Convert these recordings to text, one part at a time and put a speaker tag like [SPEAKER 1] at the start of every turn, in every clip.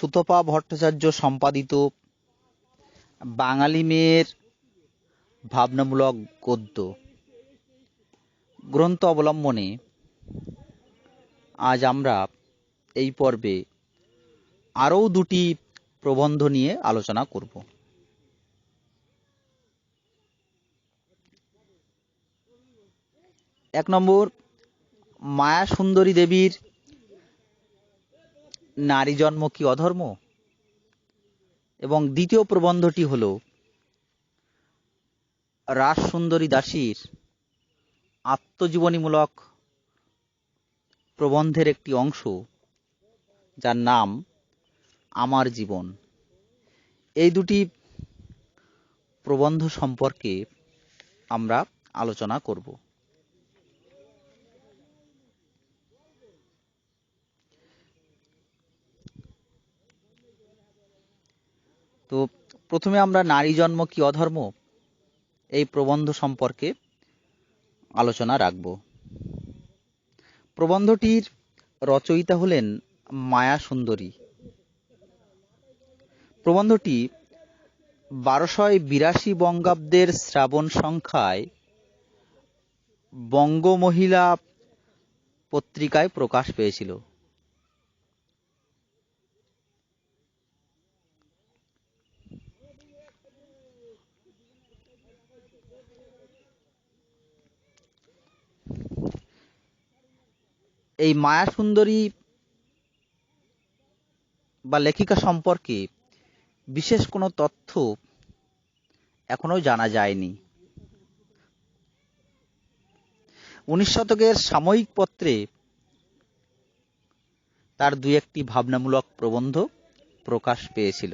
[SPEAKER 1] সুতপা ভট্টাচার্য সম্পাদিত বাঙালি মেয়ের ভাবনামূলক গদ্য। গ্রন্থ অবলম্বনে আজ আমরা এই পর্বে আরও দুটি প্রবন্ধ নিয়ে আলোচনা করব। এক নম্বর, মায়া সুন্দরী দেবীর নারী জন্ম কি অধর্ম? এবং দ্বিতীয় প্রবন্ধটি হল রাস সুন্দরী দাসীর আত্মজীবনীমূলক প্রবন্ধের একটি অংশ, যার নাম, আমার জীবন। এই দুটি প্রবন্ধ সম্পর্কে আমরা আলোচনা করব। তো প্রথমে আমরা নারী জন্ম কি অধর্ম? এই প্রবন্ধ সম্পর্কে আলোচনা রাখব। প্রবন্ধটির রচয়িতা হলেন মায়া সুন্দরী। প্রবন্ধটি বারোশয় বিরাশি বঙ্গাব্দের শ্রাবণ সংখ্যায় বঙ্গমহিলা পত্রিকায় প্রকাশ পেয়েছিল। এই মায়া সুন্দরী বা লেখিকা সম্পর্কে বিশেষ কোনো তথ্য এখনও জানা যায়নি। উনিশ শতকের সাময়িক পত্রে তার দু একটি ভাবনামূলক প্রবন্ধ প্রকাশ পেয়েছিল।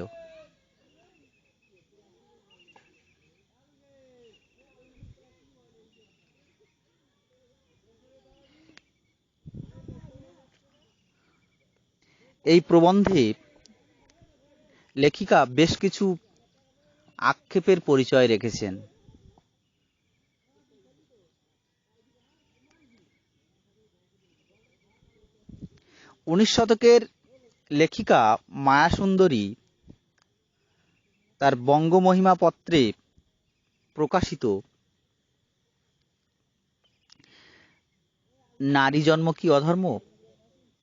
[SPEAKER 1] এই প্রবন্ধে লেখিকা বেশ কিছু আক্ষেপের পরিচয় রেখেছেন। উনিশ শতকের লেখিকা মায়াসুন্দরী তার বঙ্গমহিমা পত্রে প্রকাশিত নারী জন্ম কি অধর্ম?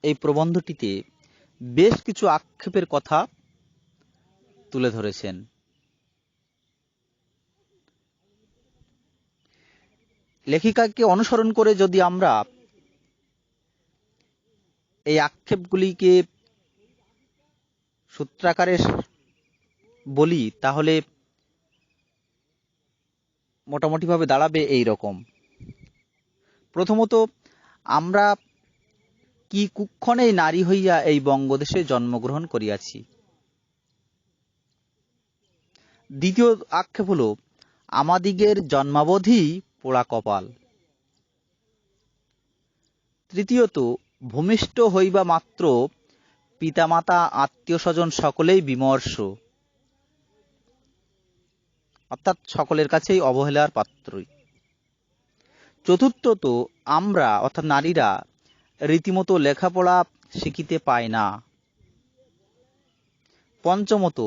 [SPEAKER 1] এই প্রবন্ধটিতে বেশ কিছু আক্ষেপের কথা তুলে ধরেছেন। লেখিকাকে অনুসরণ করে যদি আমরা এই আক্ষেপগুলিকে সূত্রাকারে বলি, তাহলে মোটামুটিভাবে দাঁড়াবে এই রকম। প্রথমত আমরা কি কুক্ষণেই নারী হইয়া এই বঙ্গদেশে জন্মগ্রহণ করিয়াছি? দ্বিতীয় আক্ষেপ হল, আমাদিগের জন্মাবধি পোড়া কপাল। তৃতীয়ত, ভূমিষ্ঠ হইবা মাত্র পিতামাতা আত্মীয় স্বজন সকলেই বিমর্ষ। অর্থাৎ সকলের কাছেই অবহেলার পাত্রই। চতুর্থত, আমরা, অর্থাৎ নারীরা রীতিমতো লেখাপড়া শিখিতে পায় না। পঞ্চমত,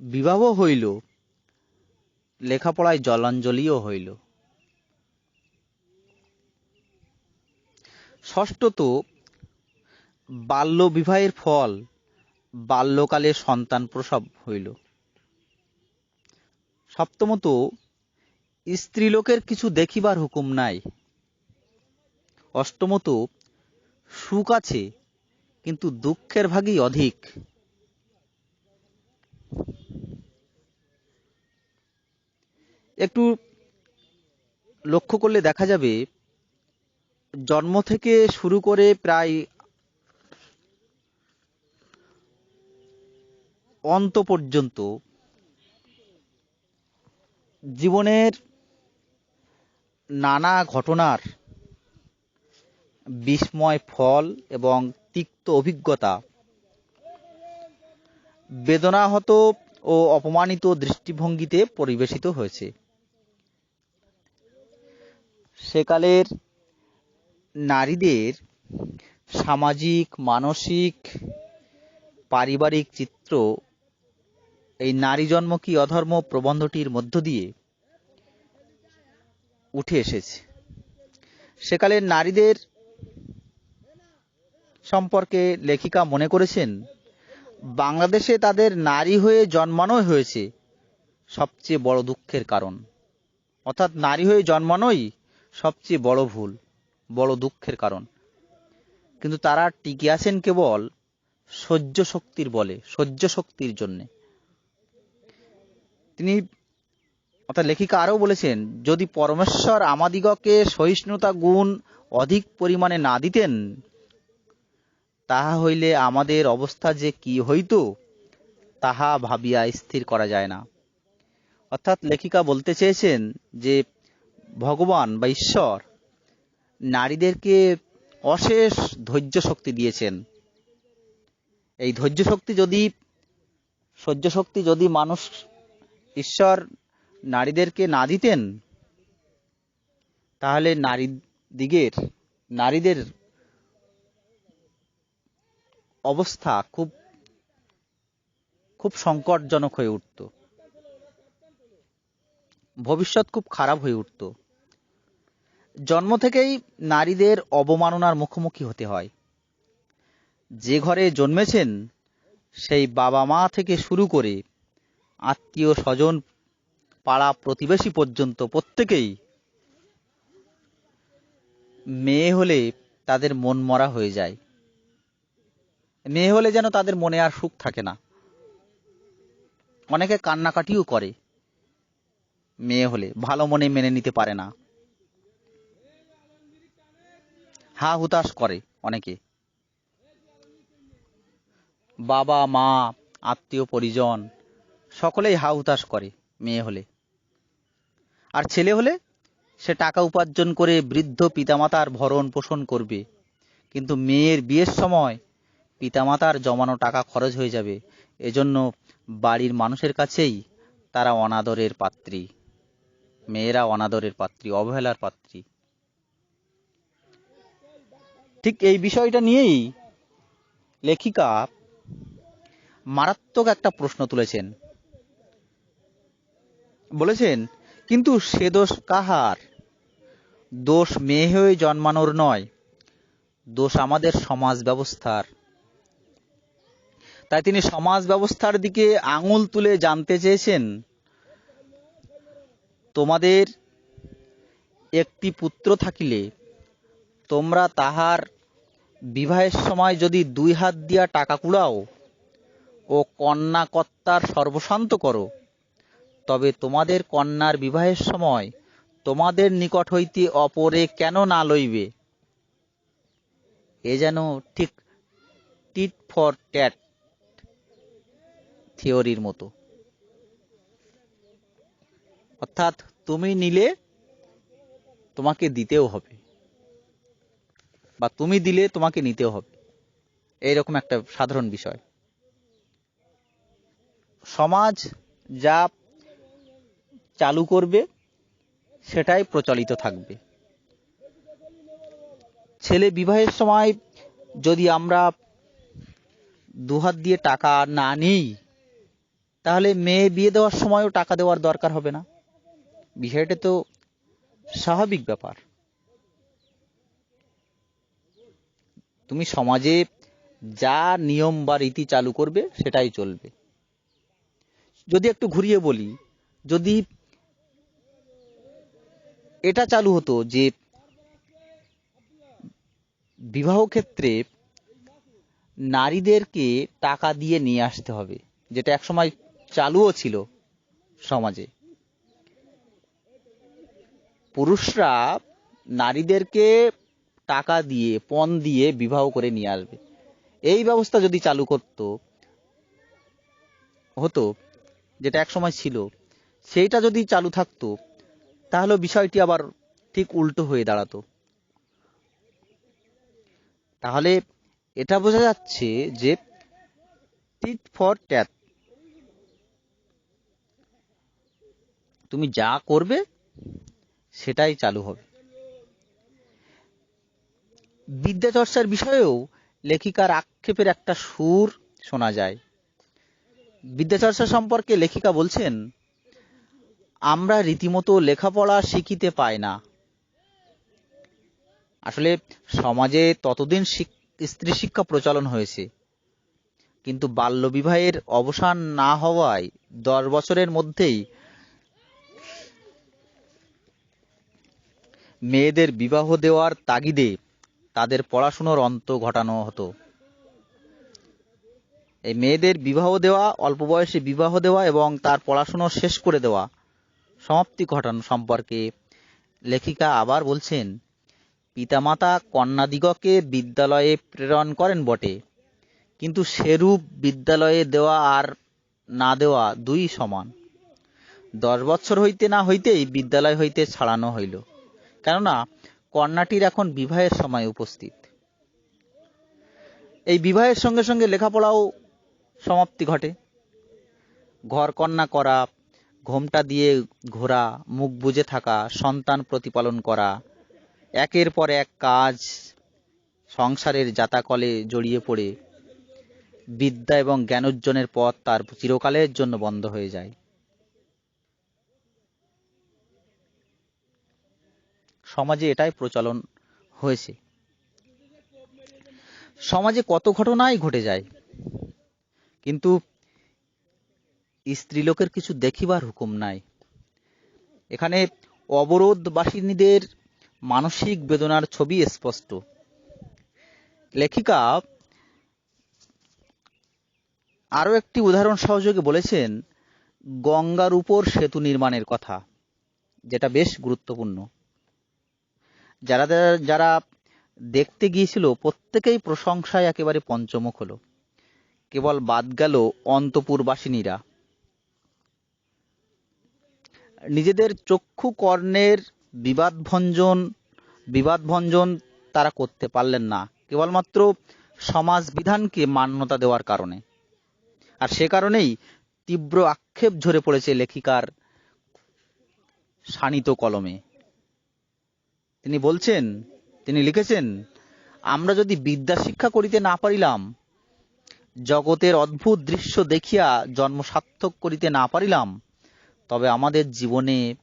[SPEAKER 1] বিবাহ হইল, লেখাপড়ায় জলাঞ্জলিও হইল। ষষ্ঠত বাল্য বিবাহের ফল, বাল্যকালে সন্তান প্রসব হইল। সপ্তমত, স্ত্রীলোকের কিছু দেখিবার হুকুম নাই। অষ্টমত, সুখ আছে, কিন্তু দুঃখের ভাগই অধিক। একটু লক্ষ্য করলে দেখা যাবে, জন্ম থেকে শুরু করে প্রায় অন্ত পর্যন্ত জীবনের নানা ঘটনার বিস্ময় ফল এবং তিক্ত অভিজ্ঞতা। বেদনাহত ও অপমানিত দৃষ্টিভঙ্গিতে পরিবেশিত হয়েছে। সেকালের নারীদের সামাজিক, মানসিক, পারিবারিক চিত্র, এই নারী জন্ম কি অধর্ম প্রবন্ধটির মধ্য দিয়ে উঠে এসেছে। সেকালের নারীদের সম্পর্কে লেখিকা মনে করেছেন, বাংলাদেশে তাদের নারী হয়ে জন্মানোই হয়েছে সবচেয়ে বড় দুঃখের কারণ। অর্থাৎ নারী হয়ে জন্মানোই সবচেয়ে বড় ভুল, বড় দুঃখের কারণ। কিন্তু তারা টিকে আছেন কেবল সহ্য শক্তির বলে, সহ্য শক্তির জন্যে। তিনি, অর্থাৎ লেখিকা আরও বলেছেন, যদি পরমেশ্বর আমাদিগকে সহিষ্ণুতা গুণ অধিক পরিমাণে না দিতেন তাহা হইলে আমাদের অবস্থা যে কি হইত, তাহা ভাবিয়া স্থির করা যায় না। অর্থাৎ লেখিকা বলতে চেয়েছেন যে, ভগবান বা ঈশ্বর নারীদেরকে অশেষ ধৈর্য শক্তি দিয়েছেন। এই ধৈর্য শক্তি যদি, সহ্য শক্তি যদি মানুষ ঈশ্বর নারীদেরকে না দিতেন, তাহলে নারী দিগের, নারীদের অবস্থা খুব খুব সংকটজনক হয়ে উঠত। ভবিষ্যৎ খুব খারাপ হয়ে উঠত। জন্ম থেকেই নারীদের অবমাননার মুখোমুখি হতে হয়। যে ঘরে জন্মেছেন, সেই বাবা মা থেকে শুরু করে আত্মীয় স্বজন পাড়া প্রতিবেশী পর্যন্ত প্রত্যেকেই মেয়ে হলে তাদের মন মরা হয়ে যায়। মেয়ে হলে যেন তাদের মনে আর সুখ থাকে না। অনেকে কান্নাকাটিও করে মেয়ে হলে, ভালো মনে মেনে নিতে পারে না। হা হুতাশ করে অনেকে। বাবা, মা, আত্মীয়, পরিজন, সকলেই হা হুতাশ করে মেয়ে হলে। আর ছেলে হলে সে টাকা উপার্জন করে বৃদ্ধ পিতামাতার ভরণ পোষণ করবে। কিন্তু মেয়ের বিয়ের সময় পিতামাতার জমানো টাকা খরচ হয়ে যাবে। এজন্য বাড়ির মানুষের কাছেই তারা অনাদরের পাত্রী। মেয়েরা অনাদরের পাত্রী, অবহেলার পাত্রী। ঠিক এই বিষয়টা নিয়েই লেখিকা মারাত্মক একটা প্রশ্ন তুলেছেন। বলেছেন, কিন্তু সে দোষ কাহার? দোষ মেয়ে হয়ে জন্মানোর নয়, দোষ আমাদের সমাজ ব্যবস্থার। তাই তিনি সমাজ ব্যবস্থার দিকে আঙুল তুলে জানতে চেয়েছেন। তোমাদের একটি পুত্র থাকিলে তোমরা তাহার বিবাহের সময় যদি দুই হাত দিয়া টাকা কুড়াও ও কন্যা কর্তার সর্বশান্ত করো, তবে তোমাদের কন্যার বিবাহের সময় তোমাদের নিকট হইতে অপরে কেন না লইবে? এ যেন ঠিক টিট ফর ট্যাট। থিওরির মতো। অর্থাৎ তুমি নিলে তোমাকে দিতেও হবে। বা তুমি দিলে তোমাকে নিতেও হবে। এইরকম একটা সাধারণ বিষয়। সমাজ যা চালু করবে, সেটাই প্রচলিত থাকবে। ছেলে বিবাহের সময় যদি আমরা দুহাত দিয়ে টাকা না নিই তাহলে মেয়ে বিয়ে দেওয়ার সময়ও টাকা দেওয়ার দরকার হবে না। বিষয়টা তো স্বাভাবিক ব্যাপার। তুমি সমাজে যা নিয়ম বা রীতি চালু করবে, সেটাই চলবে। যদি একটু ঘুরিয়ে বলি, যদি এটা চালু হতো যে বিবাহ ক্ষেত্রে নারীদেরকে টাকা দিয়ে নিয়ে আসতে হবে, যেটা একসময় চালুও ছিল সমাজে। পুরুষরা নারীদেরকে টাকা দিয়ে, পণ দিয়ে বিবাহ করে নিয়ে আসবে। এই ব্যবস্থা যদি চালু করত, হতো, যেটা এক সময় ছিল, সেইটা যদি চালু থাকতো, তাহলে বিষয়টি আবার ঠিক উল্টো হয়ে দাঁড়াতো। তাহলে এটা বোঝা যাচ্ছে যে টিট ফর ট্যাট তুমি যা করবে, সেটাই চালু হবে। বিদ্যা চর্চার বিষয়েও লেখিকার আক্ষেপের একটা সুর শোনা যায়। বিদ্যাচর্চা সম্পর্কে লেখিকা বলছেন, আমরা রীতিমতো লেখাপড়া শিখিতে পাই না। আসলে সমাজে ততদিন স্ত্রী শিক্ষা প্রচলন হয়েছে। কিন্তু বাল্যবিবাহের অবসান না হওয়ায় দশ বছরের মধ্যেই মেয়েদের বিবাহ দেওয়ার তাগিদে তাদের পড়াশুনোর অন্ত ঘটানো হতো। এই মেয়েদের বিবাহ দেওয়া, অল্প বয়সে বিবাহ দেওয়া এবং তার পড়াশুনো শেষ করে দেওয়া সমাপ্তি ঘটানো সম্পর্কে লেখিকা আবার বলছেন, পিতামাতা কন্যাদিগকে বিদ্যালয়ে প্রেরণ করেন বটে, কিন্তু সেরূপ বিদ্যালয়ে দেওয়া আর না দেওয়া দুই সমান। দশ বছর হইতে না হইতেই বিদ্যালয় হইতে ছাড়ানো হইল। কেননা কন্যাটির এখন বিবাহের সময় উপস্থিত। এই বিবাহের সঙ্গে সঙ্গে লেখাপড়াও সমাপ্তি ঘটে। ঘর কন্যা করা, ঘোমটা দিয়ে ঘোরা, মুখ বুজে থাকা, সন্তান প্রতিপালন করা, একের পর এক কাজ, সংসারের জাতাকলে জড়িয়ে পড়ে, বিদ্যা এবং জ্ঞানোর্জনের পথ তার চিরকালের জন্য বন্ধ হয়ে যায়। সমাজে এটাই প্রচলন হয়েছে। সমাজে কত ঘটনাই ঘটে যায়, কিন্তু স্ত্রীলোকের কিছু দেখিবার হুকুম নাই। এখানে অবরোধ বাসিনীদের মানসিক বেদনার ছবি স্পষ্ট। লেখিকা আরও একটি উদাহরণ সহযোগে বলেছেন, গঙ্গার উপর সেতু নির্মাণের কথা, যেটা বেশ গুরুত্বপূর্ণ। যারা যারা দেখতে গিয়েছিল, প্রত্যেকেই প্রশংসায় একেবারে পঞ্চমুখ হলো। কেবল বাদ গেল অন্তপুরবাসিনীরা। নিজেদের চক্ষু কর্ণের বিবাদ ভঞ্জন বিবাদ ভঞ্জন তারা করতে পারলেন না। কেবলমাত্র সমাজ বিধানকে মান্যতা দেওয়ার কারণে। আর সে কারণেই তীব্র আক্ষেপ ঝরে পড়েছে লেখিকার শানিত কলমে। তিনি বলছেন, তিনি লিখেছেন, আমরা যদি বিদ্যা শিক্ষা করিতে না পারিলাম, জগতের অদ্ভুত দৃশ্য দেখিয়া জন্ম সার্থক করিতে না পারিলাম, তবে আমাদের জীবনে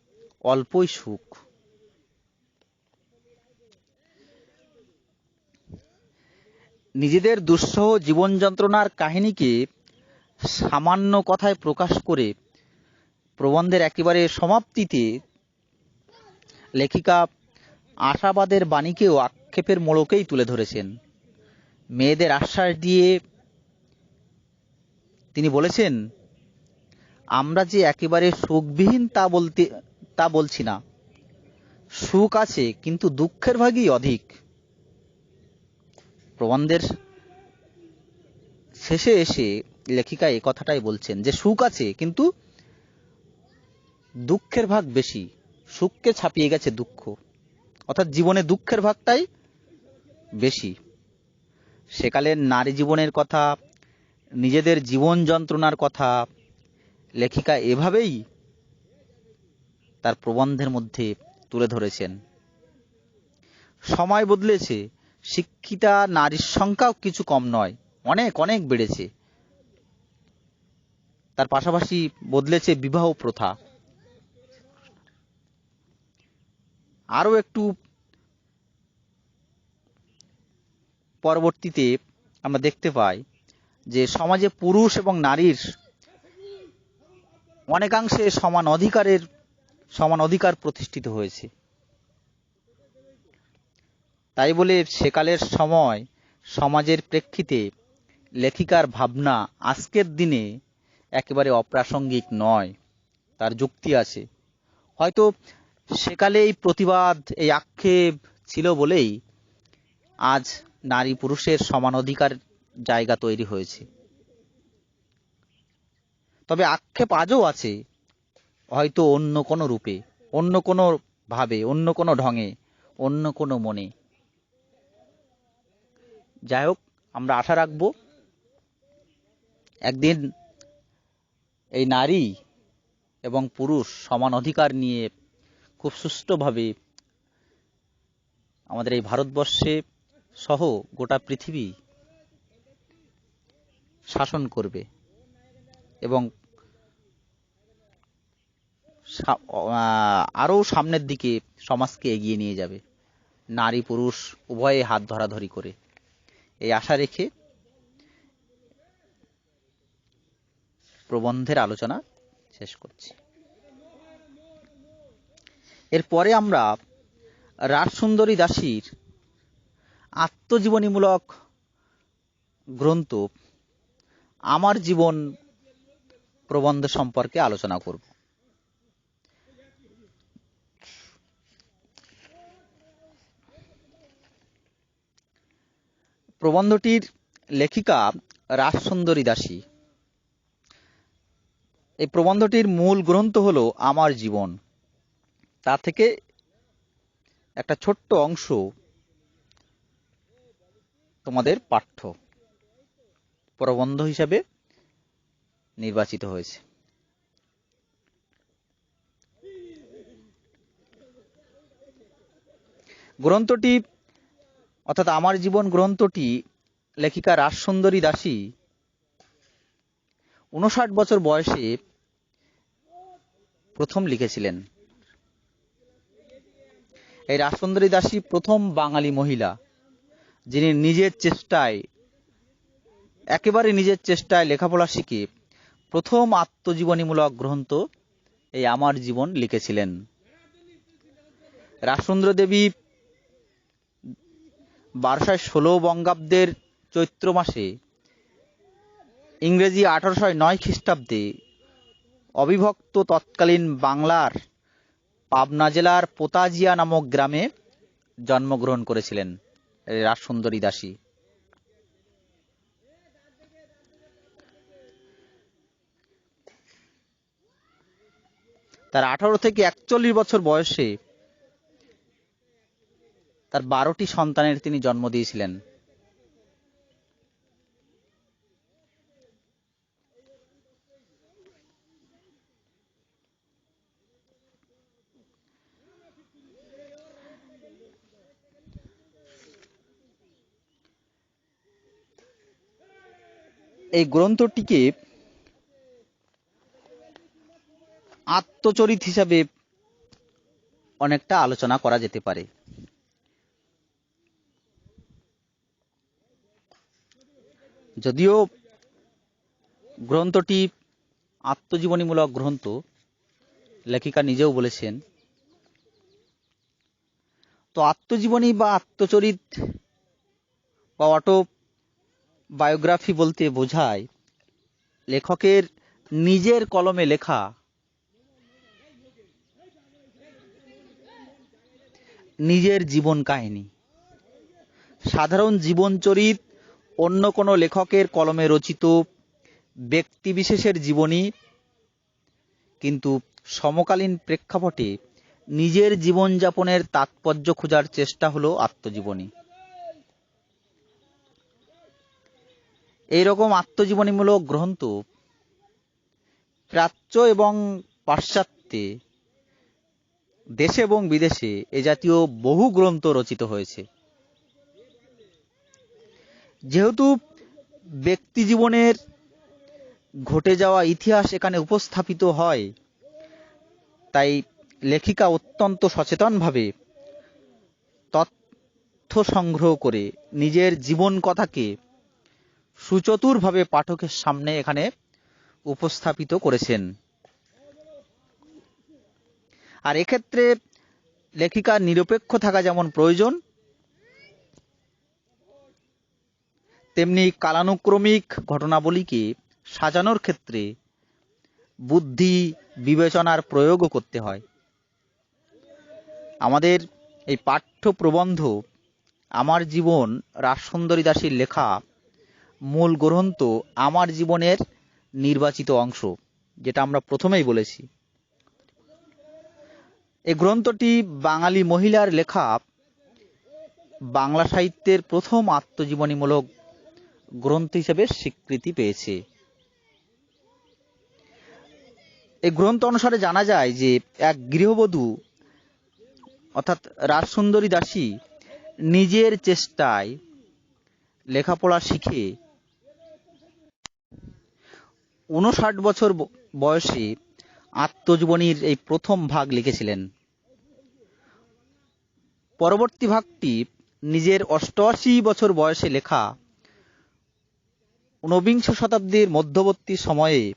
[SPEAKER 1] অল্পই সুখ। নিজেদের দুঃসহ জীবন যন্ত্রণার কাহিনীকে সামান্য কথায় প্রকাশ করে প্রবন্ধের একেবারে সমাপ্তিতে লেখিকা আশাবাদের বাণীকেও আক্ষেপের মোড়কেই তুলে ধরেছেন। মেয়েদের আশ্বাস দিয়ে তিনি বলেছেন, আমরা যে একেবারে সুখবিহীন তা বলতে, তা বলছি না। সুখ আছে, কিন্তু দুঃখের ভাগই অধিক। প্রবন্ধের শেষে এসে লেখিকা এই কথাটাই বলছেন যে, সুখ আছে, কিন্তু দুঃখের ভাগ বেশি। সুখকে ছাপিয়ে গেছে দুঃখ। অর্থাৎ জীবনে দুঃখের ভাগটাই বেশি। সেকালের নারী জীবনের কথা, নিজেদের জীবন যন্ত্রণার কথা, লেখিকা এভাবেই তার প্রবন্ধের মধ্যে তুলে ধরেছেন। সময় বদলেছে, শিক্ষিতা নারীর সংখ্যাও কিছু কম নয়, অনেক অনেক বেড়েছে। তার পাশাপাশি বদলেছে বিবাহ প্রথা। আরও একটু পরবর্তীতে আমরা দেখতে পাই যে সমাজে পুরুষ এবং নারীর অনেকাংশে সমান অধিকারের, সমান অধিকার প্রতিষ্ঠিত হয়েছে। তাই বলে সেকালের সময় সমাজের প্রেক্ষিতে লেখিকার ভাবনা আজকের দিনে একেবারে অপ্রাসঙ্গিক নয়, তার যুক্তি আছে। হয়তো সেকালে এই প্রতিবাদ, এই আক্ষেপ ছিল বলেই আজ নারী পুরুষের সমান অধিকার জায়গা তৈরি হয়েছে। তবে আক্ষেপ আজও আছে, হয়তো অন্য কোনো রূপে, অন্য কোনো ভাবে, অন্য কোনো ঢঙে, অন্য কোনো মনে। যাই হোক আমরা আশা রাখব, একদিন এই নারী এবং পুরুষ সমান অধিকার নিয়ে খুব সুষ্ঠুভাবে আমাদের এই ভারতবর্ষে সহ গোটা পৃথিবী শাসন করবে এবং আরও সামনের দিকে সমাজকে এগিয়ে নিয়ে যাবে, নারী পুরুষ উভয়ে হাত ধরাধরি করে। এই আশা রেখে প্রবন্ধের আলোচনা শেষ করছি। এরপরে আমরা রাজসুন্দরী দাসীর আত্মজীবনীমূলক গ্রন্থ আমার জীবন প্রবন্ধ সম্পর্কে আলোচনা করব। প্রবন্ধটির লেখিকা রাজসুন্দরী দাসী। এই প্রবন্ধটির মূল গ্রন্থ হলো আমার জীবন। তা থেকে একটা ছোট্ট অংশ তোমাদের পাঠ্য প্রবন্ধ হিসাবে নির্বাচিত হয়েছে। গ্রন্থটি, অর্থাৎ আমার জীবন গ্রন্থটি, লেখিকা রাজসুন্দরী দাসী উনষাট বছর বয়সে প্রথম লিখেছিলেন। এই রাজসুন্দরী দাসী প্রথম বাঙালি মহিলা, যিনি নিজের চেষ্টায়, একেবারে নিজের চেষ্টায় লেখাপড়া শিখে প্রথম আত্মজীবনীমূলক গ্রন্থ এই আমার জীবন লিখেছিলেন। রাজসুন্দর দেবী বারোশো ষোলো বঙ্গাব্দের চৈত্র মাসে ইংরেজি আঠারোশো নয় খ্রিস্টাব্দে অবিভক্ত তৎকালীন বাংলার পাবনা জেলার পোতাজিয়া নামক গ্রামে জন্মগ্রহণ করেছিলেন রাজসুন্দরী দাসী। তার আঠারো থেকে একচল্লিশ বছর বয়সে তার বারোটি সন্তানের তিনি জন্ম দিয়েছিলেন। এই গ্রন্থটিকে আত্মচরিত হিসাবে অনেকটা আলোচনা করা যেতে পারে। যদিও গ্রন্থটি আত্মজীবনীমূলক গ্রন্থ, লেখিকা নিজেও বলেছেন, তো আত্মজীবনী বা আত্মচরিত বা অটো বায়োগ্রাফি বলতে বোঝায় লেখকের নিজের কলমে লেখা। নিজের জীবন কাহিনী। সাধারণ জীবনচরিত অন্য কোনো লেখকের কলমে রচিত ব্যক্তিবিশেষের জীবনী, কিন্তু সমকালীন প্রেক্ষাপটে নিজের জীবনযাপনের তাৎপর্য খোঁজার চেষ্টা হলো আত্মজীবনী। এইরকম আত্মজীবনীমূলক গ্রন্থ প্রাচ্য এবং পাশ্চাত্যে দেশে এবং বিদেশে এ জাতীয় বহু গ্রন্থ রচিত হয়েছে। যেহেতু ব্যক্তি জীবনের ঘটে যাওয়া ইতিহাস এখানে উপস্থাপিত হয়, তাই লেখিকা অত্যন্ত সচেতনভাবে তথ্য সংগ্রহ করে নিজের জীবন কথাকে সুচতুরভাবে পাঠকের সামনে এখানে উপস্থাপিত করেছেন। আর এক্ষেত্রে লেখিকার নিরপেক্ষ থাকা যেমন প্রয়োজন, তেমনি কালানুক্রমিক ঘটনাবলীকে সাজানোর ক্ষেত্রে বুদ্ধি বিবেচনার প্রয়োগও করতে হয়। আমাদের এই পাঠ্য প্রবন্ধ আমার জীবন রাজসুন্দরী দাসীর লেখা মূল গ্রন্থ আমার জীবনের নির্বাচিত অংশ, যেটা আমরা প্রথমেই বলেছি। এই গ্রন্থটি বাঙালি মহিলার লেখা বাংলা সাহিত্যের প্রথম আত্মজীবনীমূলক গ্রন্থ হিসেবে স্বীকৃতি পেয়েছে। এই গ্রন্থ অনুসারে জানা যায় যে এক গৃহবধূ, অর্থাৎ রাজসুন্দরী দাসী, নিজের চেষ্টায় লেখাপড়া শিখে উনষাট বছর বয়সে আত্মজীবনীর এই প্রথম ভাগ লিখেছিলেন। পরবর্তী ভাগটি নিজের অষ্টআশি বছর বয়সে লেখা ঊনবিংশ শতাব্দীর মধ্যবর্তী সময়ে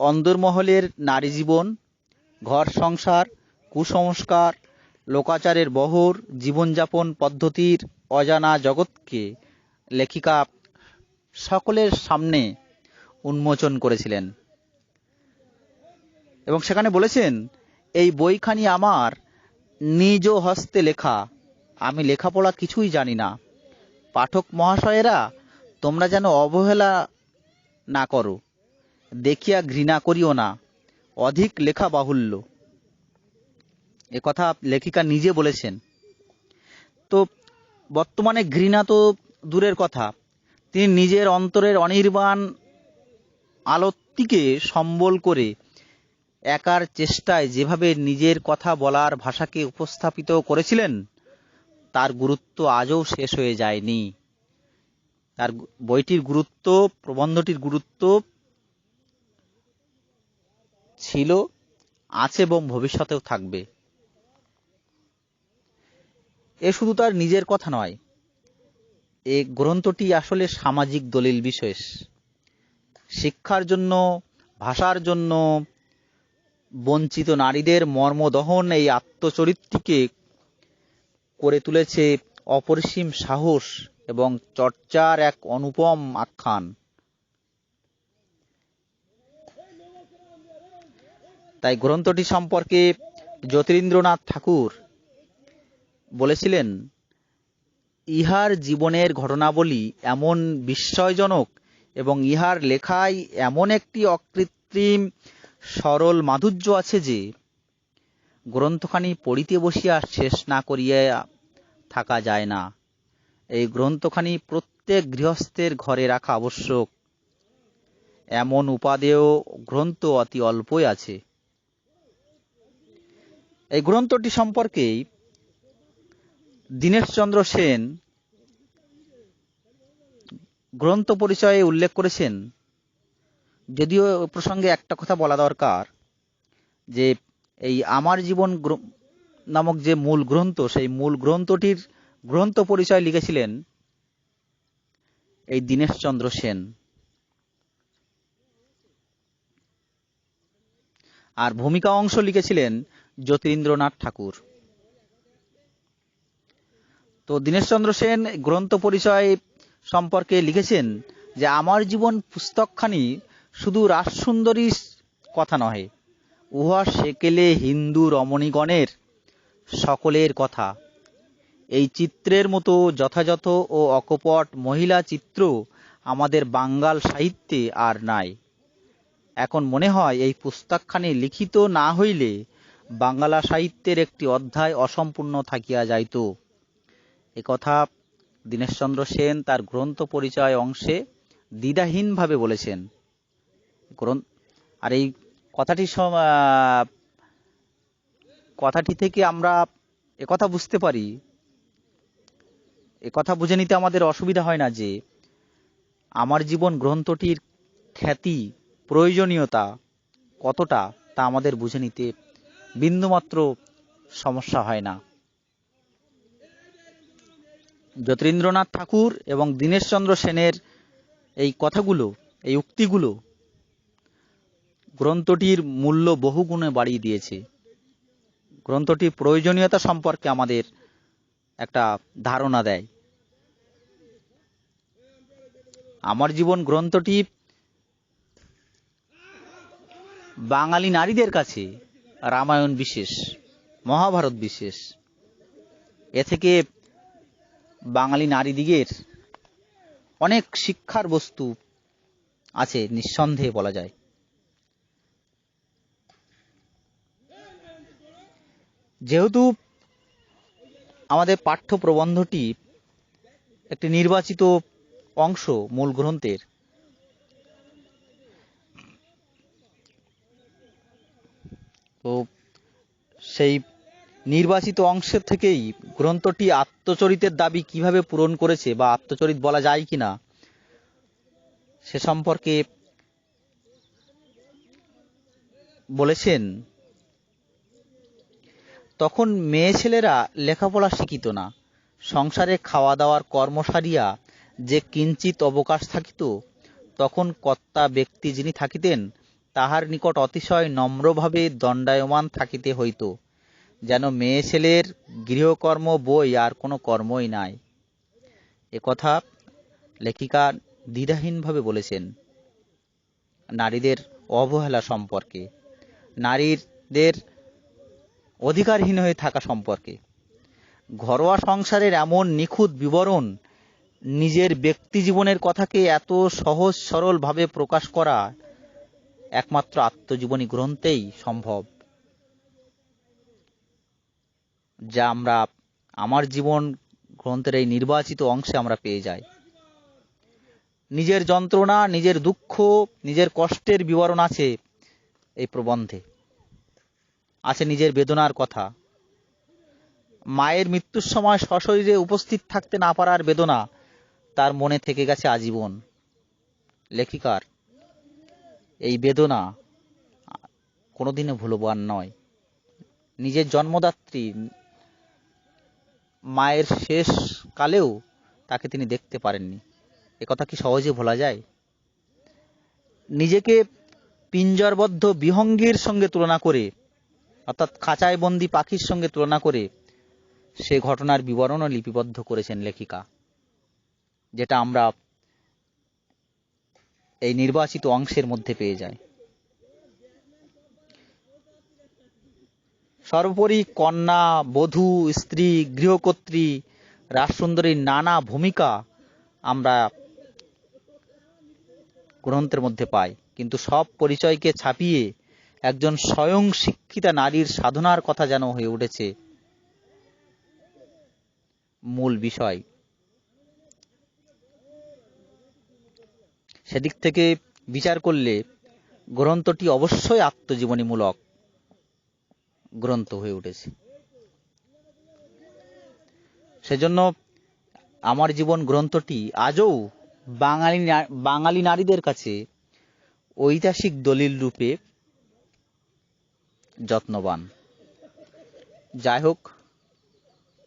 [SPEAKER 1] অন্দরমহলের নারী জীবন, ঘর সংসার, কুসংস্কার, লোকাচারের বহর, জীবনযাপন পদ্ধতির অজানা জগৎকে লেখিকা সকলের সামনে উন্মোচন করেছিলেন। এবং সেখানে বলেছেন, এই বইখানি আমার নিজ হস্তে লেখা। আমি লেখাপড়া কিছুই জানি না। পাঠক মহাশয়েরা, তোমরা যেন অবহেলা না করো। দেখিয়া ঘৃণা করিও না। অধিক লেখা বাহুল্য। এ কথা লেখিকা নিজে বলেছেন। তো বর্তমানে ঘৃণা তো দূরের কথা। তিনি নিজের অন্তরের অনির্বাণ আলোটিকে সম্বল করে একার চেষ্টায় যেভাবে নিজের কথা বলার ভাষাকে উপস্থাপিত করেছিলেন, তার গুরুত্ব আজও শেষ হয়ে যায়নি। তার বইটির গুরুত্ব, প্রবন্ধটির গুরুত্ব ছিল, আছে এবং ভবিষ্যতেও থাকবে। এ শুধু তার নিজের কথা নয়, এ গ্রন্থটি আসলে সামাজিক দলিল বিশেষ। শিক্ষার জন্য, ভাষার জন্য বঞ্চিত নারীদের মর্মদহন এই আত্মচরিত্রটিকে করে তুলেছে অপরিসীম সাহস এবং চর্চার এক অনুপম আখ্যান। তাই গ্রন্থটি সম্পর্কে জ্যোতিরিন্দ্রনাথ ঠাকুর বলেছিলেন, ইহার জীবনের ঘটনাবলী এমন বিস্ময়জনক এবং ইহার লেখায় এমন একটি অকৃত্রিম সরল মাধুর্য আছে যে, গ্রন্থখানি পড়িতে বসিয়া শেষ না করিয়া থাকা যায় না। এই গ্রন্থখানি প্রত্যেক গৃহস্থের ঘরে রাখা আবশ্যক। এমন উপাদেয় গ্রন্থ অতি অল্পই আছে। এই গ্রন্থটি সম্পর্কেই দীনেশচন্দ্র সেন গ্রন্থ পরিচয়ে উল্লেখ করেছেন, যদিও প্রসঙ্গে একটা কথা বলা দরকার, যে এই আমার জীবন নামক যে মূল গ্রন্থ, সেই মূল গ্রন্থটির গ্রন্থ পরিচয় লিখেছিলেন এই দীনেশচন্দ্র সেন। আর ভূমিকা অংশ লিখেছিলেন জ্যোতিরিন্দ্রনাথ ঠাকুর। তো দীনেশচন্দ্র সেন গ্রন্থ পরিচয় সম্পর্কে লিখেছেন যে, আমার জীবন পুস্তকখানি শুধু রাজসুন্দরীর কথা নহে, উহা সেকেলে হিন্দু রমণীগণের সকলের কথা। এই চিত্রের মতো যথাযথ ও অকপট মহিলা চিত্র আমাদের বাঙ্গাল সাহিত্যে আর নাই। এখন মনে হয় এই পুস্তকখানি লিখিত না হইলে বাংলা সাহিত্যের একটি অধ্যায় অসম্পূর্ণ থাকিয়া যাইত। একথা দীনেশচন্দ্র সেন তার গ্রন্থ পরিচয় অংশে দ্বিধাহীনভাবে বলেছেন। আর এই কথাটি কথাটি থেকে আমরা একথা বুঝতে পারি। একথা বুঝে নিতে আমাদের অসুবিধা হয় না যে আমার জীবন গ্রন্থটির খ্যাতি, প্রয়োজনীয়তা কতটা তা আমাদের বুঝে নিতে বিন্দুমাত্র সমস্যা হয় না। জ্যোতিরিন্দ্রনাথ ঠাকুর এবং দীনেশচন্দ্র সেনের এই কথাগুলো, এই উক্তিগুলো গ্রন্থটির মূল্য বহুগুণে বাড়িয়ে দিয়েছে। গ্রন্থটির প্রয়োজনীয়তা সম্পর্কে আমাদের একটা ধারণা দেয়। আমার জীবন গ্রন্থটি বাঙালি নারীদের কাছে রামায়ণ বিশেষ, মহাভারত বিশেষ, এ থেকে বাঙালি নারীদিগের অনেক শিক্ষার বস্তু আছে, নিঃসন্দেহে বলা যায়। যেহেতু আমাদের পাঠ্য প্রবন্ধটি একটি নির্বাচিত অংশ মূল গ্রন্থের, তো সেই নির্বাচিত অংশের থেকেই গ্রন্থটি আত্মচরিতের দাবি কীভাবে পূরণ করেছে বা আত্মচরিত বলা যায় কিনা সে সম্পর্কে বলেছেন, তখন মেয়ে ছেলেরা লেখাপড়া শিখিত না। সংসারে খাওয়া দাওয়ার কর্ম সারিয়া যে কিঞ্চিত অবকাশ থাকিত, তখন কর্তা ব্যক্তি যিনি থাকিতেন, তাহার নিকট অতিশয় নম্রভাবে দণ্ডায়মান থাকিতে হইত। যেন মেয়ে ছেলের গৃহকর্ম বই আর কোনো কর্মই নাই। একথা লেখিকা দ্বিধাহীনভাবে বলেছেন, নারীদের অবহেলা সম্পর্কে, নারীদের অধিকারহীন হয়ে থাকা সম্পর্কে। ঘরোয়া সংসারের এমন নিখুঁত বিবরণ নিজের ব্যক্তি জীবনের কথাকে এত সহজ সরলভাবে প্রকাশ করা একমাত্র আত্মজীবনী গ্রন্থেই সম্ভব। যা আমরা আমার জীবন গ্রন্থের এই নির্বাচিত অংশে আমরা পেয়ে যাই। নিজের যন্ত্রণা, নিজের দুঃখ, নিজের কষ্টের বিবরণ আছে এই প্রবন্ধে। আছে নিজের বেদনার কথা। মায়ের মৃত্যুর সময় সশরীরে উপস্থিত থাকতে না পারার বেদনা তার মনে থেকে গেছে আজীবন। লেখিকার, এই বেদনা কোনোদিনও ভুলবার নয়। নিজের জন্মদাত্রী মায়ের শেষ কালেও তাকে তিনি দেখতে পারেননি। একথা কি সহজে ভোলা যায়? নিজেকে পিঞ্জরবদ্ধ বিহঙ্গীর সঙ্গে তুলনা করে, অর্থাৎ খাঁচায় বন্দি পাখির সঙ্গে তুলনা করে, সে ঘটনার বিবরণও লিপিবদ্ধ করেছেন লেখিকা। যেটা আমরা এই নির্বাচিত অংশের মধ্যে পেয়ে যাই। সর্বোপরি কন্যা, বধূ, স্ত্রী, গৃহকর্ত্রী, রাজসুন্দরীর নানা ভূমিকা আমরা গ্রন্থের মধ্যে পাই। কিন্তু সব পরিচয়কে ছাপিয়ে একজন স্বয়ং শিক্ষিতা নারীর সাধনার কথা যেন হয়ে উঠেছে। মূল বিষয়। সেদিক থেকে বিচার করলে গ্রন্থটি অবশ্যই আত্মজীবনীমূলক। গ্রন্থ হয়ে উঠেছে। সেজন্য আমার জীবন গ্রন্থটি আজও বাঙালি বাঙালি নারীদের কাছে ঐতিহাসিক দলিল রূপে যত্নবান। যাই হোক,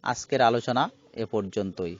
[SPEAKER 1] আজকের আলোচনা এ পর্যন্তই।